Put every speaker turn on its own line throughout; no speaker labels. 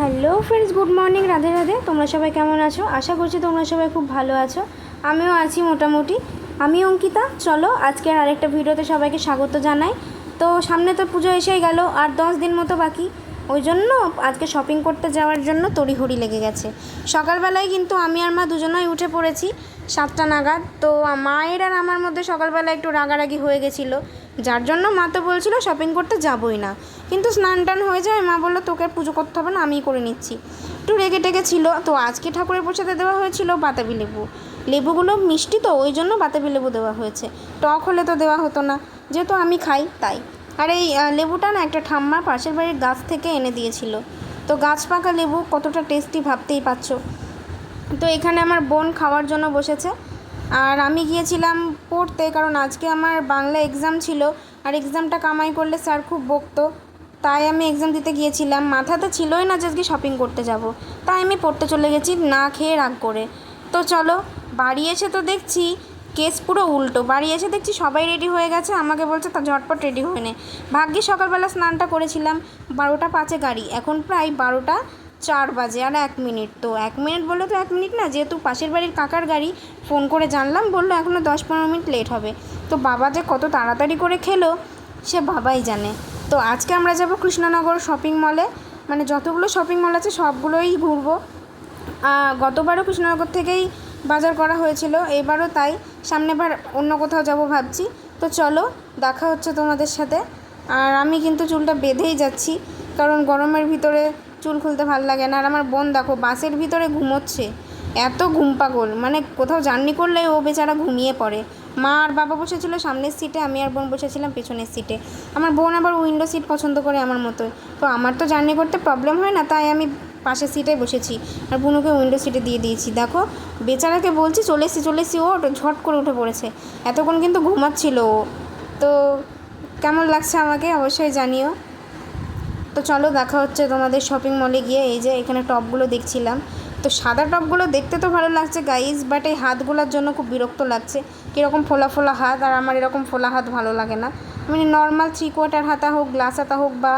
Hello friends, good morning, Radhe Radhe. তোমরা সবাই কেমন আছো? আশা করছি তোমরা সবাই খুব ভালো আছো। আমিও আছি মোটামুটি। আমি অঙ্কিতা। চলো আজকের আরেকটা ভিডিওতে সবাইকে স্বাগত জানাই। তো সামনে তো পুজো এসেই গেল, আর দশ দিন মতো বাকি। ওই জন্য আজকে শপিং করতে যাওয়ার জন্য তড়িহড়ি লেগে গেছে। সকালবেলায় কিন্তু আমি আর মা দুজনেই উঠে পড়েছি সাতটা নাগাদ। তো মায়ের আর আমার মধ্যে সকালবেলা একটু রাগারাগি হয়ে গেছিল। যার জন্য মা তো বলছিল শপিং করতে যাবই না। কিন্তু স্নান টান হয়ে যায়, মা বলল, তোকে পুজো করতে হবে না, আমিই করে নিচ্ছি। একটু রেগে টেগে ছিল, তো আজকে ঠাকুরের প্রসাদে দেওয়া হয়েছিল বাতাবি লেবু। লেবুগুলো মিষ্টি তো, ওই জন্য বাতাবি লেবু দেওয়া হয়েছে। টক হলে তো দেওয়া হতো না, যেহেতু আমি খাই, তাই। আর এই লেবুটা না একটা ঠাম্মা পাশের বাড়ির গাছ থেকে এনে দিয়েছিল। তো গাছ পাকা লেবু কতটা টেস্টি ভাবতেই পারছ। তো এখানে আমার বোন খাওয়ার জন্য বসেছে। আর আমি গিয়েছিলাম পড়তে কারণ আজকে আমার বাংলা এক্সাম ছিল আর এক্সামটা কামাই করলে স্যার খুব বকতো। তাই আমি এক্সাম দিতে গিয়েছিলাম। মাথাতে ছিলই না যে আজকে শপিং করতে যাব। তাই আমি পড়তে চলে গেছি না খেয়ে রাগ করে। তো চলো, বাড়ি এসে তো দেখছি কেস পুরো উল্টো। বাড়ি এসে দেখছি সবাই রেডি হয়ে গেছে। আমাকে বলছে, তা ঝটপট রেডি হয়ে নে। ভাগ্যে সকালবেলা স্নানটা করেছিলাম। বারোটা পাঁচে গাড়ি। এখন প্রায় বারোটা চার বাজে আর এক মিনিট। তো এক মিনিট বললে তো এক মিনিট না, যেহেতু পাশের বাড়ির কাকার গাড়ি ফোন করে জানলাম, বলল এখনও দশ পনেরো মিনিট লেট হবে। তো বাবা যে কত তাড়াতাড়ি করে খেলো, সে বাবাই জানে। তো আজকে আমরা যাব কৃষ্ণনগর শপিং মলে মানে যতগুলো শপিং মল আছে, সবগুলোই ঘুরবো। গতবারও কৃষ্ণনগর থেকেই বাজার করা হয়েছিল, এবারও তাই। সামনেবার অন্য কোথাও যাব ভাবছি। তো চলো, দেখা হচ্ছে তোমাদের সাথে। আর আমি কিন্তু চুলটা বেঁধেই যাচ্ছি, কারণ গরমের ভিতরে চুল খুলতে ভালো লাগে না। আর আমার বোন দেখো, বাসের ভিতরে ঘুমোচ্ছে। এত ঘুম পাগল। মানে কোথাও জার্নি করলে ও বেচারা ঘুমিয়ে পড়ে। মা আর বাবা বসেছিল সামনের সিটে, আমি আর বোন বসেছিলাম পেছনের সিটে। আমার বোন আবার উইন্ডো সিট পছন্দ করে আমার মতোই তো আমার তো জার্নি করতে প্রবলেম হয় না, তাই আমি পাশের সিটে বসেছি। আর বুনুকে উইন্ডো সিটে দিয়ে দিয়েছি। দেখো, বেচারাকে বলছি, চলে এসছি চলে এসছি ও ঝট করে উঠে পড়েছে। এতক্ষণ কিন্তু ঘুমাচ্ছিল ও। তো কেমন লাগছে আমাকে অবশ্যই জানিও। তো চলো দেখা হচ্ছে তোমাদের শপিং মলে গিয়ে, এই যে এখানে টপগুলো দেখছিলাম। তো সাদা টপগুলো দেখতে তো ভালো লাগছে গাইজ বাট এই হাতগুলোর জন্য খুব বিরক্ত লাগছে। কীরকম ফোলা ফোলা হাত, আর আমার এরকম ফোলা হাত ভালো লাগে না। মানে নর্মাল থ্রি কোয়ার্টার হাতা হোক গ্লাস হাতা হোক, বা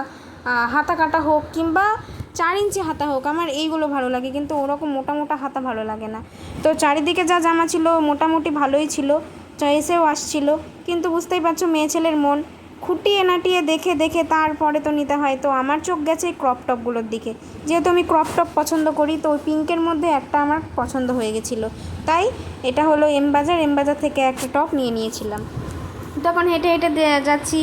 হাতা কাটা হোক, কিংবা চার ইঞ্চি হাতা হোক, আমার এইগুলো ভালো লাগে, কিন্তু ওরকম মোটা মোটা হাতা ভালো লাগে না। তো চারিদিকে যা জামা ছিল, মোটামুটি ভালোই ছিল চয়েসেও আসছিল, কিন্তু বুঝতেই পারছ, মেয়ে ছেলের মন খুঁটিয়ে নাটিয়ে দেখে দেখে তারপরে তো নিতে হয়। তো আমার চোখ গেছে এই ক্রপ টপগুলোর দিকে। যেহেতু আমি ক্রপ টপ পছন্দ করি, তো ওই পিঙ্কের মধ্যে একটা আমার পছন্দ হয়ে গেছিল। তাই এটা হলো এম বাজার এম বাজার থেকে একটা টপ নিয়ে নিয়েছিলাম। তখন হেঁটে হেঁটে যাচ্ছি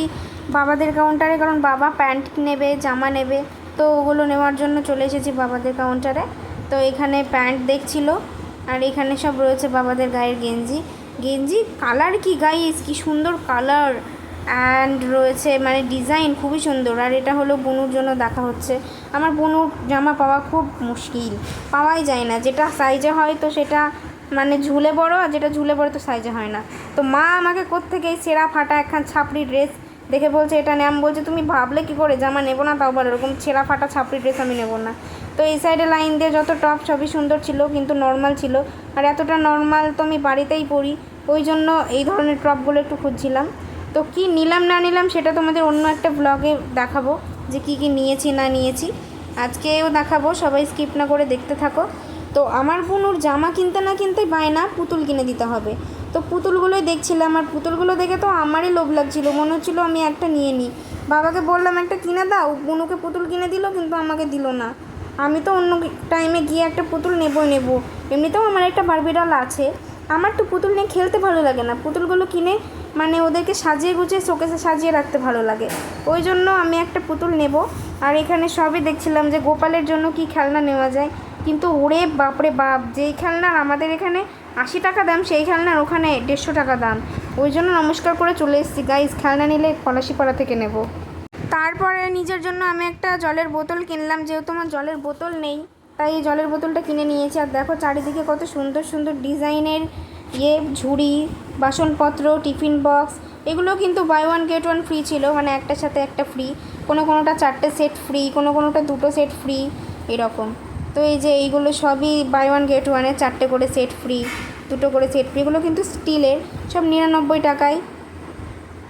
বাবাদের কাউন্টারে কারণ বাবা প্যান্ট নেবে, জামা নেবে। তো ওগুলো নেওয়ার জন্য চলে এসেছি বাবাদের কাউন্টারে তো এখানে প্যান্ট দেখছিল, আর এখানে সব রয়েছে বাবাদের গায়ের গেঞ্জি। গেঞ্জি কালার কি গাইস কি সুন্দর কালার অ্যান্ড রয়েছে মানে ডিজাইন খুবই সুন্দর। আর এটা হলো বুনুর জন্য দেখা হচ্ছে। আমার বুনুর জামা পাওয়া খুব মুশকিল। পাওয়াই যায় না। যেটা সাইজে হয় তো সেটা মানে ঝুলে বড়, আর যেটা ঝুলে বড় তো সাইজে হয় না। তো মা আমাকে কোত্থেকে এই সেরা ফাটা একখান ছাপড়ি ড্রেস দেখে বলছে, এটা নে। আমি বলছে, তুমি ভাবলে কি করে? জামা নেব না তাও বলো এরকম ছেঁড়া ফাটা ছাপড়ি ড্রেস আমি নেব না। তো এই সাইডে লাইন দিয়ে যত টপ সবই সুন্দর ছিল, কিন্তু নর্মাল ছিল। আর এতটা নর্মাল তো আমি বাড়িতেই পরি। ওই জন্য এই ধরনের টপগুলো একটু খুঁজছিলাম। তো কি নিলাম, না নিলাম সেটা তোমাদের অন্য একটা ব্লগে দেখাবো যে কি কি নিয়েছি, না নিয়েছি। আজকেও দেখাবো, সবাই স্কিপ না করে দেখতে থাকো। তো আমার বোনুর জামা কিনতে না কিনতে বায়না পুতুল কিনে দিতে হবে। তো পুতুলগুলোই দেখছিলাম, আর পুতুলগুলো দেখে তো আমারই লোভ লাগছিল। মনে হচ্ছিল আমি একটা নিয়ে নিই। বাবাকে বললাম, একটা কিনে দাও। বুনুকে পুতুল কিনে দিল, কিন্তু আমাকে দিল না। আমি তো অন্য টাইমে গিয়ে একটা পুতুল নেবই নেব। এমনিতেও আমার একটা বারবিডাল আছে। আমার তো পুতুল নিয়ে খেলতে ভালো লাগে না। পুতুলগুলো কিনে মানে ওদেরকে সাজিয়ে গুছিয়ে শোকেসে সাজিয়ে রাখতে ভালো লাগে। ওই জন্য আমি একটা পুতুল নেব। আর এখানে সবই দেখছিলাম যে গোপালের জন্য কি খেলনা নেওয়া যায়। কিন্তু ওরে বাপরে বাপ, যেই খেলনার আমাদের এখানে আশি টাকা দাম, সেই খেলনার ওখানে দেড়শো টাকা দাম। ওই জন্য নমস্কার করে চলে এসেছি। গাইজ খেলনা নিলে পলাশিপাড়া থেকে নেব। তারপরে নিজের জন্য আমি একটা জলের বোতল কিনলাম, যেহেতু আমার জলের বোতল নেই। তাই এই জলের বোতলটা কিনে নিয়েছি। আর দেখো চারিদিকে কত সুন্দর সুন্দর ডিজাইনের ইয়ে ঝুড়ি, বাসনপত্র, টিফিন বক্স, এগুলো কিন্তু buy one get one free ছিল। মানে একটার সাথে একটা ফ্রি কোনো কোনোটা চারটে সেট ফ্রি কোনো কোনোটা দুটো সেট ফ্রি এরকম। তো এই যে এইগুলো সবই বাই ওয়ান গেট ওয়ানের চারটে করে সেট ফ্রি দুটো করে সেট ফ্রি এগুলো কিন্তু স্টিলের সব নিরানব্বই টাকায়।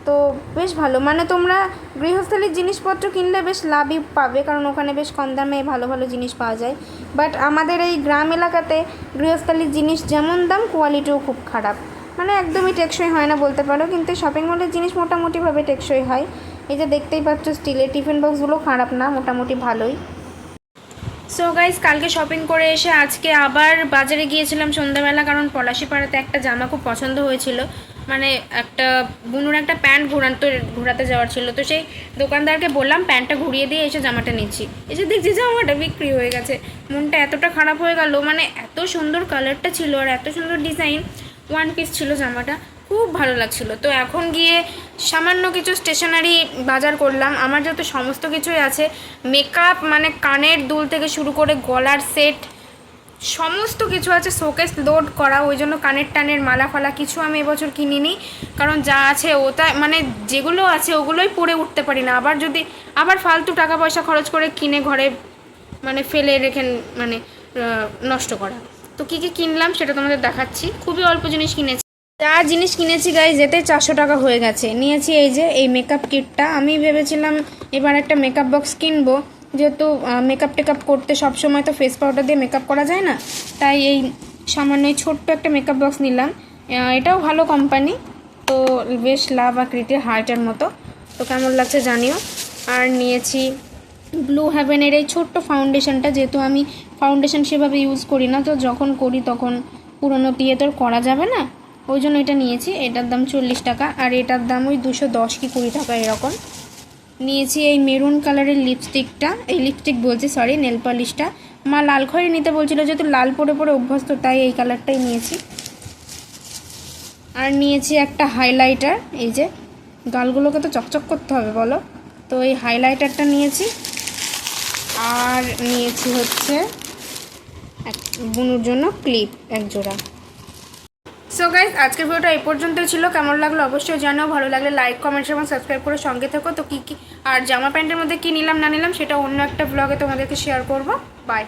তো বেশ ভালো। মানে তোমরা গৃহস্থালির জিনিসপত্র কিনলে বেশ লাভই পাবে, কারণ ওখানে বেশ কম দামে ভালো ভালো জিনিস পাওয়া যায়। বাট আমাদের এই গ্রাম এলাকাতে গৃহস্থালির জিনিস যেমন দাম কোয়ালিটিও খুব খারাপ। মানে একদমই টেকসই হয় না বলতে পারো, কিন্তু শপিং মলের জিনিস মোটামুটিভাবে টেকসই হয়। এই যে দেখতেই পাচ্ছ স্টিলের টিফিন বক্সগুলো খারাপ না, মোটামুটি ভালোই। সো গাইস কালকে শপিং করে এসে আজকে আবার বাজারে গিয়েছিলাম সন্ধ্যাবেলা, কারণ পলাশিপাড়াতে একটা জামা খুব পছন্দ হয়েছিল। মানে একটা বুনুর একটা প্যান্ট ঘোরাতে ঘোরাতে যাওয়ার ছিল। তো সেই দোকানদারকে বললাম, প্যান্টটা ঘুরিয়ে দিয়ে এসে জামাটা নিচ্ছি। এসে দেখছি জামাটা বিক্রি হয়ে গেছে। মনটা এতটা খারাপ হয়ে গেল মানে এত সুন্দর কালারটা ছিল আর এত সুন্দর ডিজাইন ওয়ান পিস ছিল জামাটা। খুব ভালো লাগছিল। তো এখন গিয়ে সামান্য কিছু স্টেশনারি বাজার করলাম। আমার যেহেতু সমস্ত কিছুই আছে মেকআপ মানে কানের দুল থেকে শুরু করে গলার সেট সমস্ত কিছু আছে শোকেস লোড করা, ওই জন্য কানের টানের মালা ফালা কিছু আমি এবছর কিনিনি। কারণ যা আছে ওটা মানে যেগুলো আছে ওগুলোই পরে উঠতে পারি না। আবার যদি, আবার ফালতু টাকা পয়সা খরচ করে কিনে ঘরে মানে ফেলে রেখে মানে নষ্ট করা। তো কী কী কিনলাম সেটা তোমাদের দেখাচ্ছি। খুবই অল্প জিনিস কিনেছি। যা জিনিস কিনেছি গাই যেতে চারশো টাকা হয়ে গেছে। নিয়েছি এই যে, এই মেকআপ কিটটা আমি ভেবেছিলাম এবার একটা মেকআপ বক্স কিনবো। যেহেতু মেকআপ টেকআপ করতে সব সময় তো ফেস পাউডার দিয়ে মেকআপ করা যায় না, তাই এই সামান্য ছোট্ট একটা মেকআপ বক্স নিলাম। এটাও ভালো কোম্পানি তো বেশ লাভ আকৃতির হার্টের মতো। তো কেমন লাগছে জানিও। আর নিয়েছি ব্লু হ্যাভেনের এই ছোট্ট ফাউন্ডেশনটা যেহেতু আমি ফাউন্ডেশন সেভাবে ইউজ করি না, তো যখন করি তখন পুরোনো দিয়ে তোর করা যাবে না। ওই জন্য এটা নিয়েছি। এটার দাম চল্লিশ টাকা, আর এটার দাম ওই দুশো দশ কি কুড়ি টাকা এরকম। নিয়েছি এই মেরুন কালারের লিপস্টিকটা এই লিপস্টিক বলছি সরি নেল পলিশটা মা লাল খয়েরি নিতে বলছিল, যেহেতু লাল পরে পরে অভ্যস্ত, তাই এই কালারটাই নিয়েছি। আর নিয়েছি একটা হাইলাইটার এই যে, গালগুলোকে তো চকচক করতে হবে, বলো। তো এই হাইলাইটারটা নিয়েছি। আর নিয়েছি হচ্ছে এক বুনুর জন্য ক্লিপ এক জোড়া। সো গাইজ আজকের ভিডিওটা এই পর্যন্তই ছিল। কেমন লাগল অবশ্যই জানাও। ভালো লাগলে লাইক কমেন্ট এবং সাবস্ক্রাইব করে সঙ্গে থেকো। তো কী কী আর জামা প্যান্টের মধ্যে কী নিলাম, না নিলাম, সেটা অন্য একটা ব্লগে তোমাদেরকে শেয়ার করব। বাই